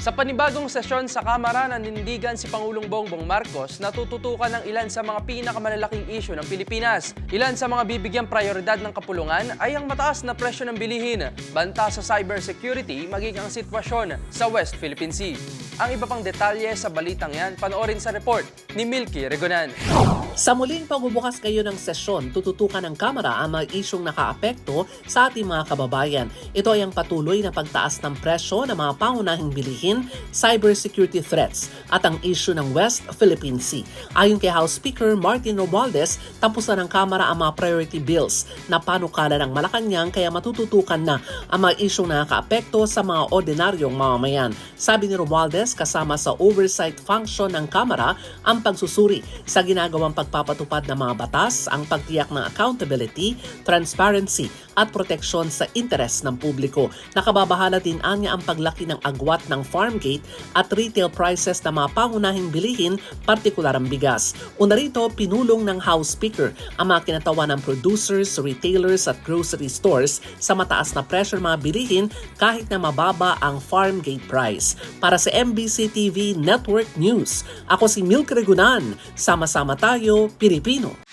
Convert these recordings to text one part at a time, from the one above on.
Sa panibagong sesyon sa Kamara nanindigan si Pangulong Bongbong Marcos na tututukan ng ilan sa mga pinakamalalaking isyu ng Pilipinas. Ilan sa mga bibigyang prioridad ng kapulungan ay ang mataas na presyo ng bilihin, banta sa cybersecurity, magiging ang sitwasyon sa West Philippine Sea. Ang iba pang detalye sa balitang yan, panoorin sa report ni Milky Regonan. Sa muling pagbubukas kayo ng sesyon, tututukan ng Kamara ang mga isyong nakaapekto sa ating mga kababayan. Ito ay ang patuloy na pagtaas ng presyo ng mga pangunahing bilihin, cybersecurity threats, at ang issue ng West Philippine Sea. Ayon kay House Speaker Martin Romualdez, tapos na ng Kamara ang mga priority bills na panukala ng Malacanang kaya matututukan na ang mga isyong nakakaapekto sa mga ordinaryong mamamayan. Sabi ni Romualdez, kasama sa oversight function ng Kamara ang pagsusuri sa ginagawang pagpapatupad ng mga batas, ang pagtiyak ng accountability, transparency at proteksyon sa interes ng publiko. Nakababahala din anya ang paglaki ng agwat ng farm gate at retail prices ng mga pangunahing bilihin, partikular ang bigas. Una rito, pinulong ng House Speaker ang mga kinatawa ng producers, retailers at grocery stores sa mataas na pressure mga bilihin kahit na mababa ang farm gate price. Para sa MBC TV Network News, ako si Milk Regunan. Sama-sama tayo, Pilipino.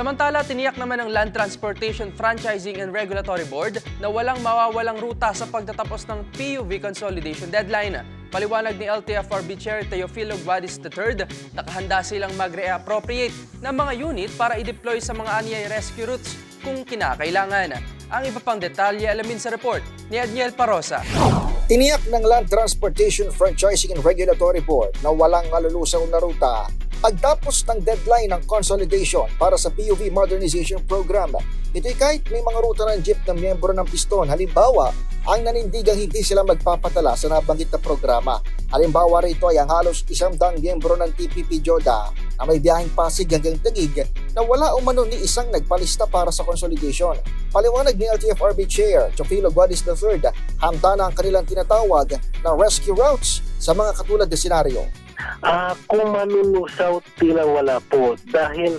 Samantala, tiniyak naman ng Land Transportation Franchising and Regulatory Board na walang mawawalang ruta sa pagtatapos ng PUV consolidation deadline. Paliwanag ni LTFRB Chair Teofilo Guadis III, nakahanda silang mag-reappropriate ng mga unit para i-deploy sa mga anyay rescue routes kung kinakailangan. Ang iba pang detalye alamin sa report ni Adniel Parosa. Tiniyak ng Land Transportation Franchising and Regulatory Board na walang malulusaw na ruta pagtapos ng deadline ng consolidation para sa PUV Modernization Program. Ito'y kahit may mga ruta ng jeep ng miyembro ng piston. Halimbawa, ang nanindigang hindi sila magpapatala sa nabanggit na programa. Halimbawa rito ay ang halos isang daang miyembro ng TPP Joda na may biyaheng Pasig hanggang Taguig na wala umano ni isang nagpalista para sa consolidation. Paliwanag ni LTFRB Chair Chofilo Guadis III, hamta na ang kanilang tinatawag na rescue routes sa mga katulad na senaryo. Ah, kung malulusaw, tila wala po. Dahil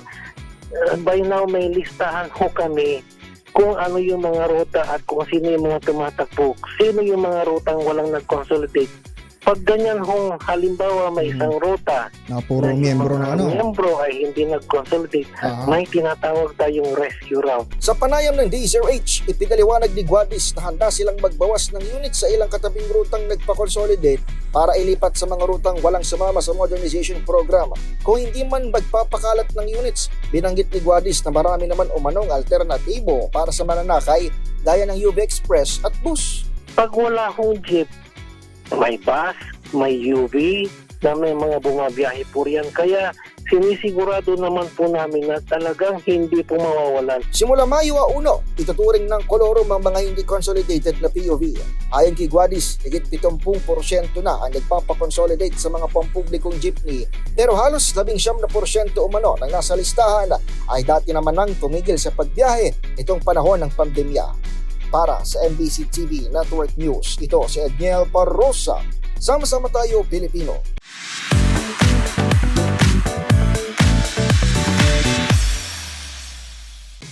ah, by now may listahan ho kami kung ano yung mga ruta at kung sino yung mga tumatakbo. Sino yung mga rutang walang nag-consolidate. Pag ganyan hong halimbawa may isang ruta na puro na miyembro na ano. miyembro ay hindi nag-consolidate, Ah. may tinatawag tayong rescue route. Sa panayam ng DZRH, ipinaliwanag ni Guadis na handa silang magbawas ng unit sa ilang katabing rutang nagpa-consolidate para ilipat sa mga rutang walang sumama sa modernization program. Kung hindi man magpapakalat ng units, binanggit ni Guadis na marami naman umanong alternatibo para sa mananakay gaya ng UV Express at bus. Pag wala hong jeep, may bus, may UV, na may mga bumabiyahe po riyan. Kaya sinisigurado naman po namin na talagang hindi po mawawalan. Simula Mayo a 1, ituturing ng kolorum ang mga hindi consolidated na POV. Ayon kay Guadis, higit 70% na ang nagpapakonsolidate sa mga pampublikong jeepney. Pero halos 19% umano ng nasa listahan ay dati naman nang tumigil sa pagbiyahe itong panahon ng pandemya. Para sa MBC TV Network News, ito si Edniel Parrosa. Sama-sama tayo, Pilipino.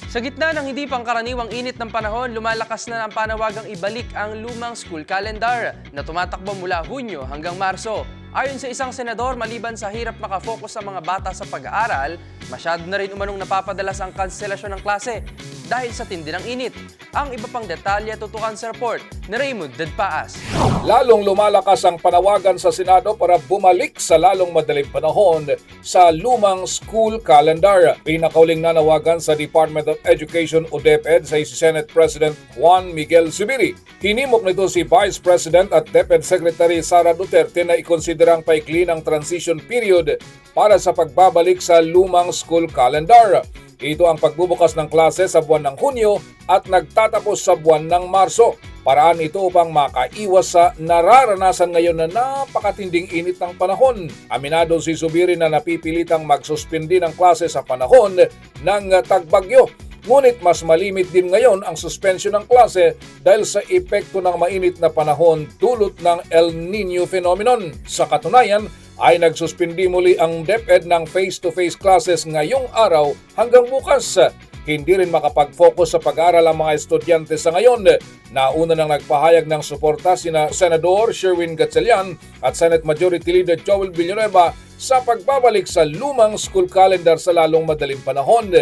Sa gitna ng hindi pangkaraniwang init ng panahon, lumalakas na ang panawagang ibalik ang lumang school calendar na tumatakbo mula Hunyo hanggang Marso. Ayon sa isang senador, maliban sa hirap makafocus sa mga bata sa pag-aaral, masyado na rin umanong napapadalas ang kanselasyon ng klase dahil sa tindi ng init. Ang iba pang detalye tutukan sa report ni Raymond Dedpaas. Lalong lumalakas ang panawagan sa Senado para bumalik sa lalong madaling panahon sa lumang school calendar. Pinakauling nanawagan sa Department of Education o DepEd sa si Senate President Juan Miguel Zubiri. Hinimok nito si Vice President at DepEd Secretary Sara Duterte na ikonsiderang paikli ng transition period para sa pagbabalik sa lumang school calendar. Ito ang pagbubukas ng klase sa buwan ng Hunyo at nagtatapos sa buwan ng Marso. Paraan ito upang makaiwas sa nararanasan ngayon na napakatinding init ng panahon. Aminado si Subiri na napipilitang magsuspindi ng klase sa panahon ng tagbagyo. Ngunit mas malimit din ngayon ang suspension ng klase dahil sa epekto ng mainit na panahon dulot ng El Nino phenomenon. Sa katunayan, ay nagsuspindi muli ang DepEd ng face-to-face classes ngayong araw hanggang bukas. Hindi rin makapag-focus sa pag-aaral ang mga estudyante sa ngayon. Nauna nang nagpahayag ng suporta sina Senador Sherwin Gatchalian at Senate Majority Leader Joel Villanueva sa pagbabalik sa lumang school calendar sa lalong madaling panahon.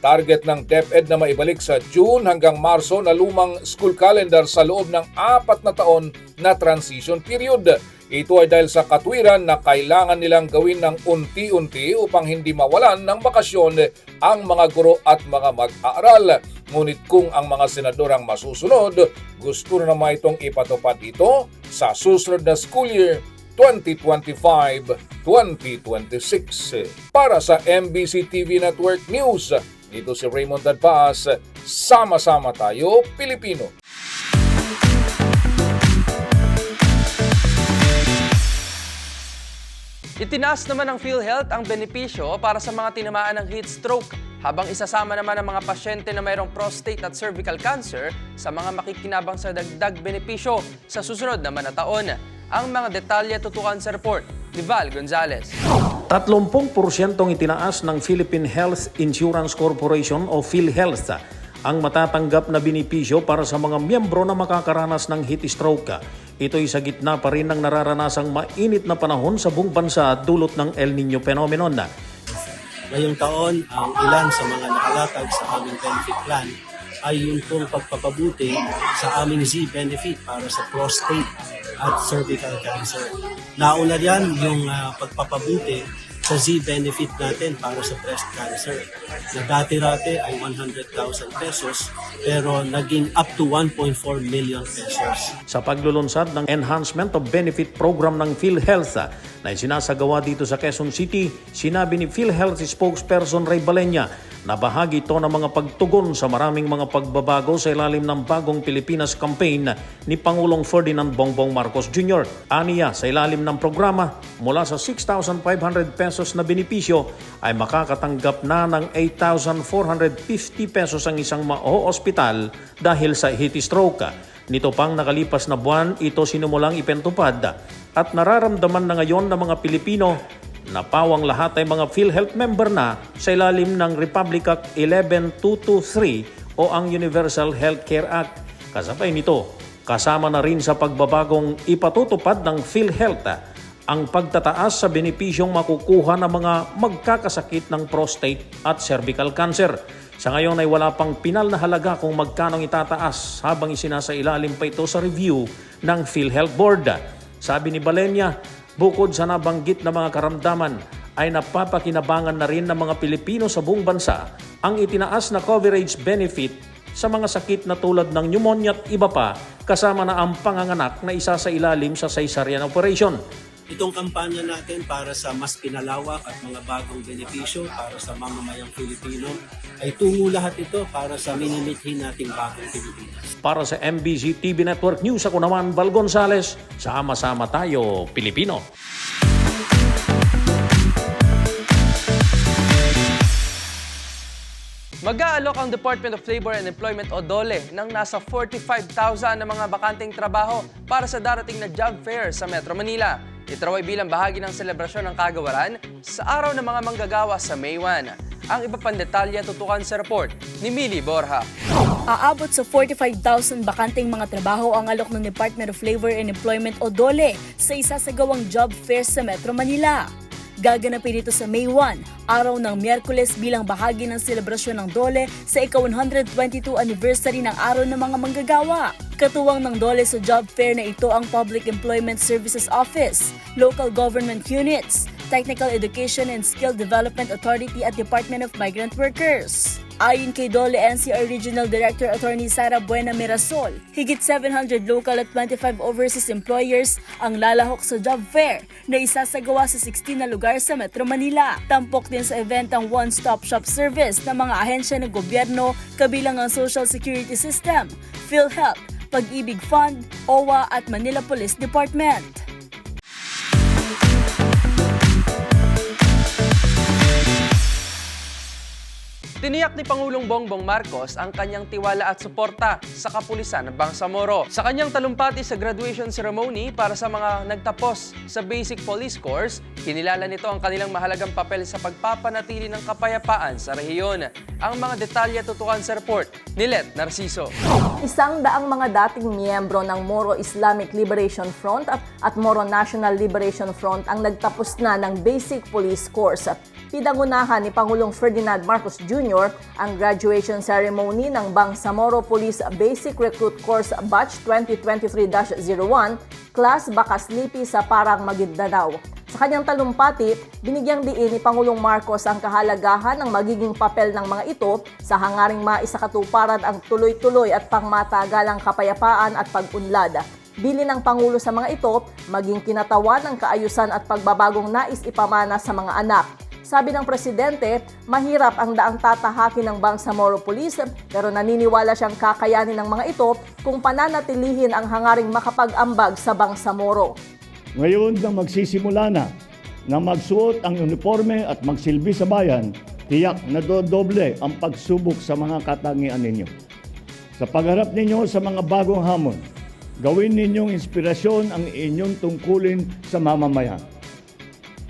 Target ng DepEd na maibalik sa June hanggang Marso na lumang school calendar sa loob ng apat na taon na transition period. Ito ay dahil sa katwiran na kailangan nilang gawin ng unti-unti upang hindi mawalan ng bakasyon ang mga guro at mga mag-aaral. Ngunit kung ang mga senador ang masusunod, gusto na naman itong ipatupad ito sa susunod na school year 2025-2026. Para sa MBC TV Network News, dito si Raymond Dadpaas, sama-sama tayo Pilipino. Itinaas naman ng PhilHealth ang benepisyo para sa mga tinamaan ng heat stroke habang isasama naman ang mga pasyente na mayroong prostate at cervical cancer sa mga makikinabang sa dagdag benepisyo sa susunod naman na taon. Ang mga detalye tutukan sa report ni Val Gonzalez. 30% itinaas ng Philippine Health Insurance Corporation o PhilHealth ang matatanggap na binipisyo para sa mga miyembro na makakaranas ng heat stroke. Ito'y sa gitna pa rin ng nararanasang mainit na panahon sa buong bansa dulot ng El Nino phenomenon. Ngayong taon, ang ilan sa mga nakalatag sa aming benefit plan ay yung pong pagpapabuti sa aming Z-benefit para sa prostate at cervical cancer. Nauna yan yung ah, pagpapabuti sa Z-benefit natin para sa breast cancer. Na dati-rate ay 100,000 pesos pero naging up to 1.4 million pesos. Sa paglulunsad ng Enhancement of Benefit Program ng PhilHealth na sinasagawa dito sa Quezon City, sinabi ni PhilHealth spokesperson Ray Balenya na bahagi ito ng mga pagtugon sa maraming mga pagbabago sa ilalim ng bagong Pilipinas campaign ni Pangulong Ferdinand Bongbong Marcos Jr. Aniya sa ilalim ng programa, mula sa 6,500 pesos na benepisyo ay makakatanggap na ng 8,450 pesos ang isang mao-ospital dahil sa heat stroke. Nito pang nakalipas na buwan, ito sinumulang ipentupad at nararamdaman na ngayon ng mga Pilipino na pawang lahat ay mga PhilHealth member na sa ilalim ng Republic Act 11223 o ang Universal Healthcare Act. Kasabay nito, kasama na rin sa pagbabagong ipatutupad ng PhilHealth ang pagtataas sa benepisyong makukuha ng mga magkakasakit ng prostate at cervical cancer. Sa ngayon ay wala pang pinal na halaga kung magkano itataas habang isinasailalim pa ito sa review ng PhilHealth Board. Sabi ni Balenya, bukod sa nabanggit na mga karamdaman, ay napapakinabangan na rin ng mga Pilipino sa buong bansa ang itinaas na coverage benefit sa mga sakit na tulad ng pneumonia at iba pa kasama na ang panganganak na isa sa ilalim sa cesarean operation. Itong kampanya natin para sa mas pinalawak at mga bagong benepisyo para sa mamamayang Pilipino ay tungo lahat ito para sa minimithin nating bagong Pilipinas. Para sa MBC TV Network News, ako naman Val Gonzales, sama-sama tayo Pilipino. Mag-aalok ang Department of Labor and Employment o DOLE ng nasa 45,000 na mga bakanteng trabaho para sa darating na job fair sa Metro Manila. Ito raw ay bilang bahagi ng selebrasyon ng kagawaran sa araw ng mga manggagawa sa May 1. Ang iba pang detalye tutukan sa report ni Millie Borja. Aabot sa 45,000 bakanteng mga trabaho ang alok ng Department of Labor and Employment o DOLE sa isasagawang job fair sa Metro Manila. Gaganapin ito sa May 1, araw ng Miyerkules bilang bahagi ng selebrasyon ng DOLE sa ika-122 anniversary ng Araw ng Mga Manggagawa. Katuwang ng DOLE sa job fair na ito ang Public Employment Services Office, local government units, Technical Education and Skill Development Authority at Department of Migrant Workers. Ayon kay Dole NCR Regional Director Attorney Sara Buena Mirasol, higit 700 local at 25 overseas employers ang lalahok sa job fair na isasagawa sa 16 na lugar sa Metro Manila. Tampok din sa event ang one-stop shop service ng mga ahensya ng gobyerno kabilang ang Social Security System, PhilHealth, Pag-ibig Fund, OWA at Manila Police Department. Tiniyak ni Pangulong Bongbong Marcos ang kanyang tiwala at suporta sa kapulisan ng Bangsamoro. Sa kanyang talumpati sa graduation ceremony para sa mga nagtapos sa Basic Police Course, kinilala nito ang kanilang mahalagang papel sa pagpapanatili ng kapayapaan sa rehiyon. Ang mga detalye tutukan sa report ni Let Narciso. Isang daang mga dating miyembro ng Moro Islamic Liberation Front at, Moro National Liberation Front ang nagtapos na ng Basic Police Course. Pinangunahan ni Pangulong Ferdinand Marcos Jr. ang graduation ceremony ng Bangsamoro Police Basic Recruit Course Batch 2023-01, Class Bakaslipi sa Parang Maguindanao. Sa kanyang talumpati, binigyang diin ni Pangulong Marcos ang kahalagahan ng magiging papel ng mga ito sa hangaring maisakatuparan ang tuloy-tuloy at pangmatagalang kapayapaan at pag-unlad. Bili ng Pangulo sa mga ito, maging kinatawan ng kaayusan at pagbabagong nais ipamana sa mga anak. Sabi ng presidente, mahirap ang daang tatahakin ng Bangsamoro Police pero naniniwala siyang kakayanin ng mga ito kung pananatilihin ang hangaring makapag-ambag sa Bangsamoro. Ngayon na magsisimula na na magsuot ang uniforme at magsilbi sa bayan, tiyak na dodoble ang pagsubok sa mga katangian ninyo. Sa pagharap ninyo sa mga bagong hamon, gawin ninyong inspirasyon ang inyong tungkulin sa mamamayan.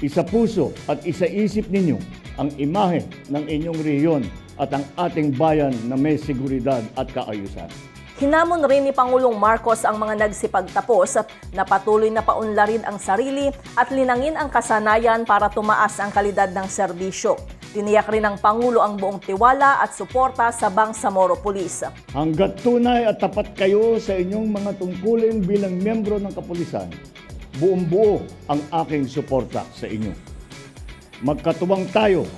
Isa puso at isa isip ninyo ang imahe ng inyong rehiyon at ang ating bayan na may seguridad at kaayusan. Hinamon rin ni Pangulong Marcos ang mga nagsipagtapos na patuloy na paunlarin ang sarili at linangin ang kasanayan para tumaas ang kalidad ng serbisyo. Tiniyak rin ng Pangulo ang buong tiwala at suporta sa Bangsamoro Police. Hanggat tunay at tapat kayo sa inyong mga tungkulin bilang miyembro ng kapulisan, buong buo ang aking suporta sa inyo. Magkatuwang tayo.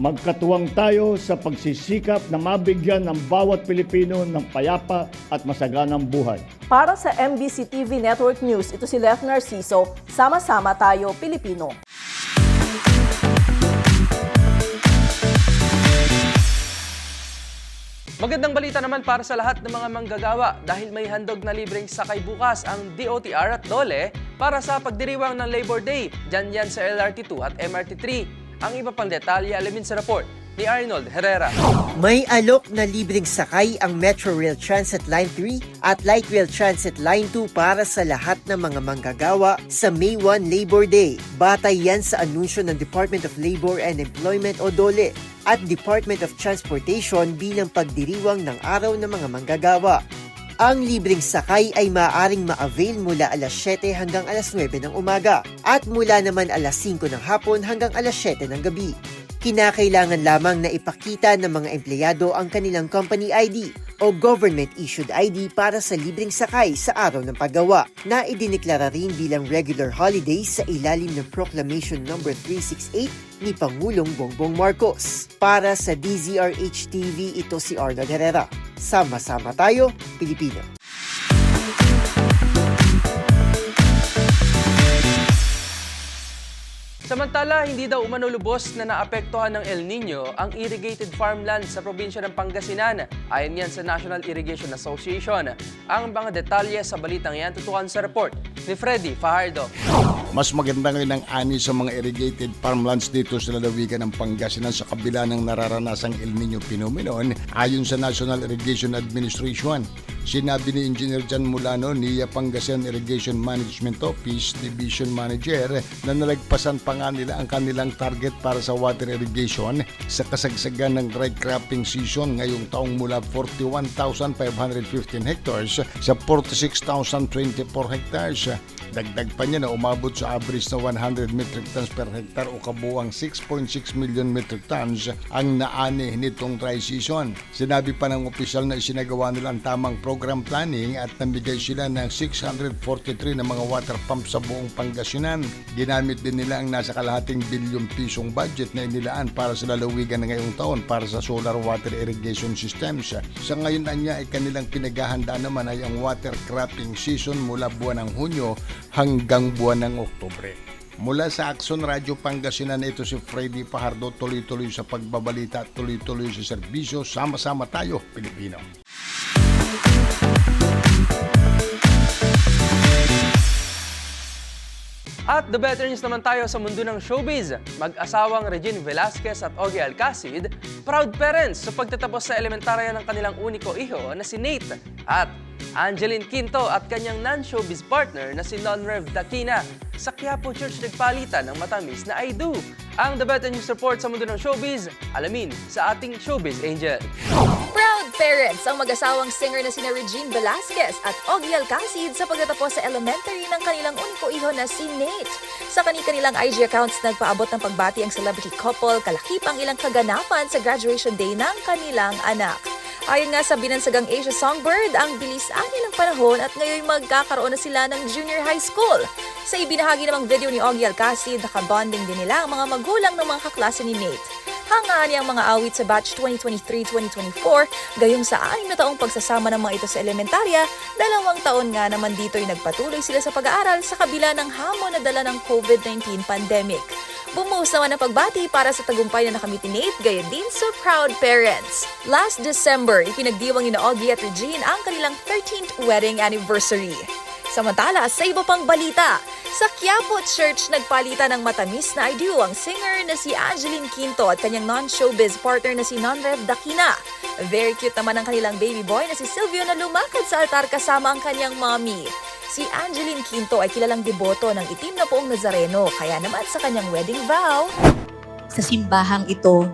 Magkatuwang tayo sa pagsisikap na mabigyan ng bawat Pilipino ng payapa at masaganang buhay. Para sa MBC TV Network News, ito si Lef Narciso. Sama-sama tayo, Pilipino. Magandang balita naman para sa lahat ng mga manggagawa dahil may handog na libreng sakay bukas ang DOTR at DOLE para sa pagdiriwang ng Labor Day. Diyan yan sa LRT2 at MRT3. Ang iba pang detalye alamin sa report ni Arnold Herrera. May alok na libreng sakay ang Metro Rail Transit Line 3 at Light Rail Transit Line 2 para sa lahat ng mga manggagawa sa May 1 Labor Day. Batay yan sa anunsyo ng Department of Labor and Employment o DOLE at Department of Transportation bilang pagdiriwang ng araw ng mga manggagawa. Ang libreng sakay ay maaaring ma-avail mula alas 7 hanggang alas 9 ng umaga at mula naman alas 5 ng hapon hanggang alas 7 ng gabi. Kinakailangan lamang na ipakita ng mga empleyado ang kanilang company ID o government-issued ID para sa libreng sakay sa araw ng paggawa na idineklara rin bilang regular holidays sa ilalim ng Proclamation No. 368 ni Pangulong Bongbong Marcos. Para sa DZRH TV, ito si Arnold Herrera. Sama-sama tayo, Pilipino. Samantala, hindi daw umano lubos na naapektuhan ng El Nino ang irrigated farmland sa probinsya ng Pangasinan. Ayon yan sa National Irrigation Association. Ang mga detalye sa balitang yan tutukan sa report ni Freddy Fajardo. Mas maganda ngayon ang ani sa mga irrigated farmlands dito sa lalawigan ng Pangasinan sa kabila ng nararanasang El Nino phenomenon ayon sa National Irrigation Administration. Sinabi ni Engineer Jan Mulano, NIA Pangasinan Irrigation Management Office Division Manager na nalagpasan pa nga nila ang kanilang target para sa water irrigation sa kasagsagan ng dry cropping season ngayong taong mula 41,515 hectares sa 46,024 hectares. Dagdag pa niya na umabot sa average na 100 metric tons per hectare o kabuang 6.6 million metric tons ang naani nitong dry season. Sinabi pa ng opisyal na isinagawa nila ang tamang program planning at namigay sila ng 643 na mga water pump sa buong Pangasinan. Ginamit din nila ang nasa kalahating bilyong pisong budget na inilaan para sa lalawigan ng ngayong taon para sa solar water irrigation systems. Sa ngayon anya ay kanilang pinaghahanda naman ay ang water cropping season mula buwan ng Hunyo hanggang buwan ng Oktubre. Mula sa Akson Radio Pangasinan, ito si Freddy Pahardo, tuloy-tuloy sa pagbabalita at tuloy-tuloy sa serbisyo. Sama-sama tayo, Pilipino. At the better news naman tayo sa mundo ng showbiz. Mag-asawang Regine Velasquez at Ogie Alcacid, proud parents sa pagtatapos sa elementarya ng kanilang uniko iho na si Nate. At Angeline Quinto at kanyang non-showbiz partner na si Non-Rev Dakina sa Quiapo Church nagpalitan ng matamis na I Do. Ang The Better News Report sa mundo ng showbiz, alamin sa ating showbiz angel. Parents ang mag-asawang singer na sina Regine Velasquez at Ogie Alcacid sa pagtatapos sa elementary ng kanilang uniko iho na si Nate. Sa kani-kanilang IG accounts, nagpaabot ng pagbati ang celebrity couple kalakip ang ilang kaganapan sa graduation day ng kanilang anak. Ayon nga sa binansagang Asia Songbird, ang bilis ani ng panahon at ngayon magkakaroon na sila ng junior high school. Sa ibinahagi namang video ni Ogie Alcacid, nakabonding din nila ang mga magulang ng mga kaklase ni Nate. Hangaan niya ang mga awit sa batch 2023-2024, gayong sa anim na taong pagsasama ng mga ito sa elementarya, dalawang taon nga naman dito'y nagpatuloy sila sa pag-aaral sa kabila ng hamon na dala ng COVID-19 pandemic. Bumuhos naman ang pagbati para sa tagumpay na nakamit Nate, gayon din sa proud parents. Last December, ipinagdiwang ni Augie at Regine ang kanilang 13th wedding anniversary. Samantala, sa iba pang balita, sa Quiapo Church nagpalitan ng matamis na ideal ang singer na si Angeline Quinto at kanyang non-showbiz partner na si Non-Rev Dakina. Very cute naman ang kanilang baby boy na si Silvio na lumakad sa altar kasama ang kanyang mommy. Si Angeline Quinto ay kilalang deboto ng itim na poong Nazareno, kaya naman sa kanyang wedding vow, sa simbahang ito,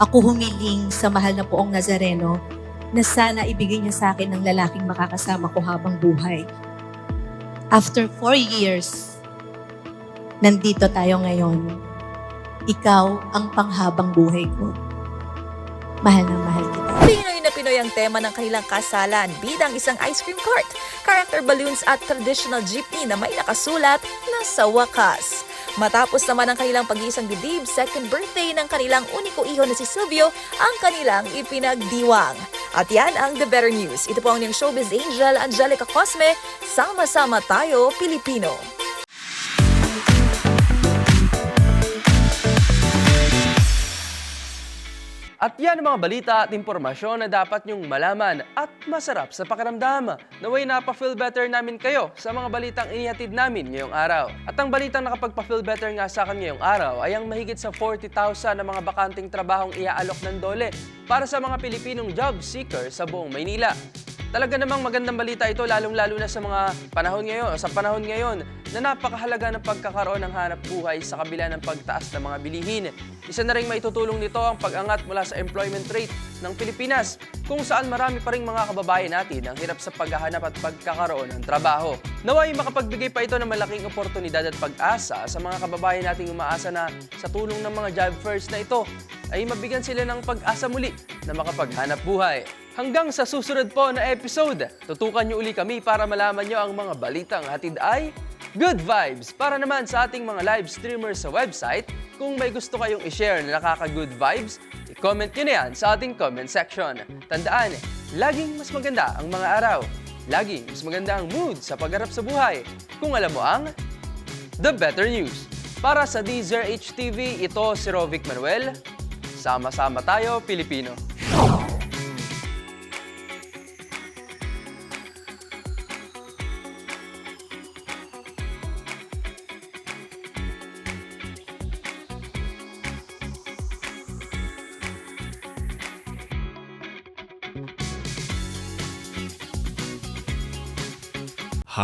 ako humiling sa mahal na poong Nazareno na sana ibigay niya sa akin ng lalaking makakasama ko habang buhay. After four years, nandito tayo ngayon. Ikaw ang panghabang buhay ko. Mahal na mahal kita. Pinoy na Pinoy ang tema ng kanilang kasalan, bidang isang ice cream cart, character balloons at traditional jeepney na may nakasulat na sa wakas. Matapos naman ang kanilang pag-iisang dibdib, second birthday ng kanilang uniko iho na si Silvio ang kanilang ipinagdiwang. At yan ang The Better News. Ito po ang niyang showbiz angel, Angelica Cosme. Sama-sama tayo, Pilipino. At yan ang mga balita at impormasyon na dapat nyong malaman at masarap sa pakiramdam. Naway napaka-feel better namin kayo sa mga balitang inihatid namin ngayong araw. At ang balitang nakapagpa-feel better nga sa akin ngayong araw ay ang mahigit sa 40,000 na mga bakanting trabahong iaalok ng dole para sa mga Pilipinong job seeker sa buong Maynila. Talaga namang magandang balita ito lalong-lalo na sa mga panahon ngayon, sa panahon ngayon na napakahalaga ng pagkakaroon ng hanap buhay sa kabila ng pagtaas ng mga bilihin. Isa na rin maitutulong nito ang pag-angat mula sa employment rate ng Pilipinas kung saan marami pa rin mga kababayan natin ang hirap sa paghahanap at pagkakaroon ng trabaho. Naway makapagbigay pa ito ng malaking oportunidad at pag-asa sa mga kababayan nating umaasa na sa tulong ng mga job fairs na ito ay mabigyan sila ng pag-asa muli na makapaghanap buhay. Hanggang sa susunod po na episode, tutukan niyo uli kami para malaman niyo ang mga balitang hatid ay Good Vibes para naman sa ating mga live streamers sa website. Kung may gusto kayong i-share na nakaka-good vibes, i-comment nyo na yan sa ating comment section. Tandaan, laging mas maganda ang mga araw. Laging mas maganda ang mood sa pagharap sa buhay. Kung alam mo ang The Better News. Para sa Deezer HTV, ito si Rovic Manuel. Sama-sama tayo, Pilipino.